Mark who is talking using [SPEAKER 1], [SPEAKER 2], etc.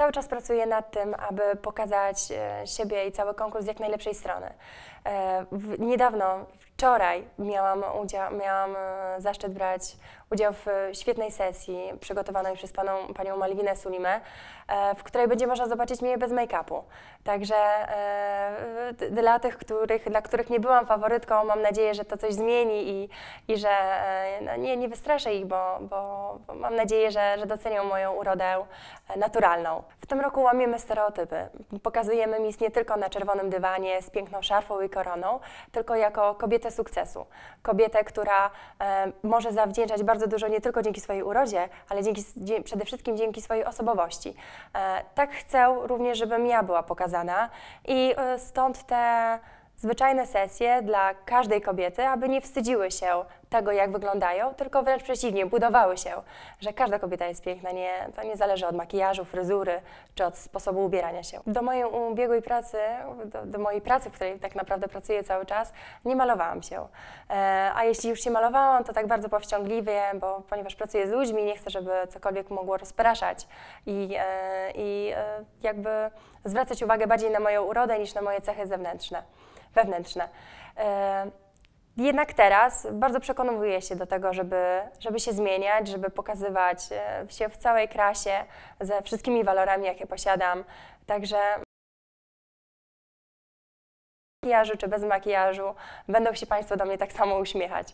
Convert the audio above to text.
[SPEAKER 1] cały czas pracuję nad tym, aby pokazać e, siebie i cały konkurs z jak najlepszej strony. E, niedawno, wczoraj miałam, udział, miałam e, zaszczyt brać udział w świetnej sesji przygotowanej przez paną, panią Malwinę Sulimę, e, w której będzie można zobaczyć mnie bez make-upu. Także e, dla tych, których, dla których nie byłam faworytką, mam nadzieję, że to coś zmieni i, i że e, no, nie, nie wystraszę ich, bo, bo, bo mam nadzieję, że, że docenią moją urodę e, naturalną. W tym roku łamiemy stereotypy. Pokazujemy mis nie tylko na czerwonym dywanie z piękną szarfą i koroną, tylko jako kobietę sukcesu. Kobietę, która e, może zawdzięczać bardzo dużo nie tylko dzięki swojej urodzie, ale dzięki, przede wszystkim dzięki swojej osobowości. E, tak chcę również, żebym ja była pokazana i e, stąd te zwyczajne sesje dla każdej kobiety, aby nie wstydziły się tego, jak wyglądają, tylko wręcz przeciwnie, budowały się, że każda kobieta jest piękna, nie, to nie zależy od makijażu, fryzury czy od sposobu ubierania się. Do mojej ubiegłej pracy, do, do mojej pracy, w której tak naprawdę pracuję cały czas, nie malowałam się. E, a jeśli już się malowałam, to tak bardzo powściągliwie, bo ponieważ pracuję z ludźmi, nie chcę, żeby cokolwiek mogło rozpraszać i, e, i e, jakby zwracać uwagę bardziej na moją urodę niż na moje cechy zewnętrzne wewnętrzne. E, Jednak teraz bardzo przekonywuję się do tego, żeby, żeby się zmieniać, żeby pokazywać e, się w całej krasie ze wszystkimi walorami, jakie posiadam. Także makijażu czy bez makijażu będą się Państwo do mnie tak samo uśmiechać.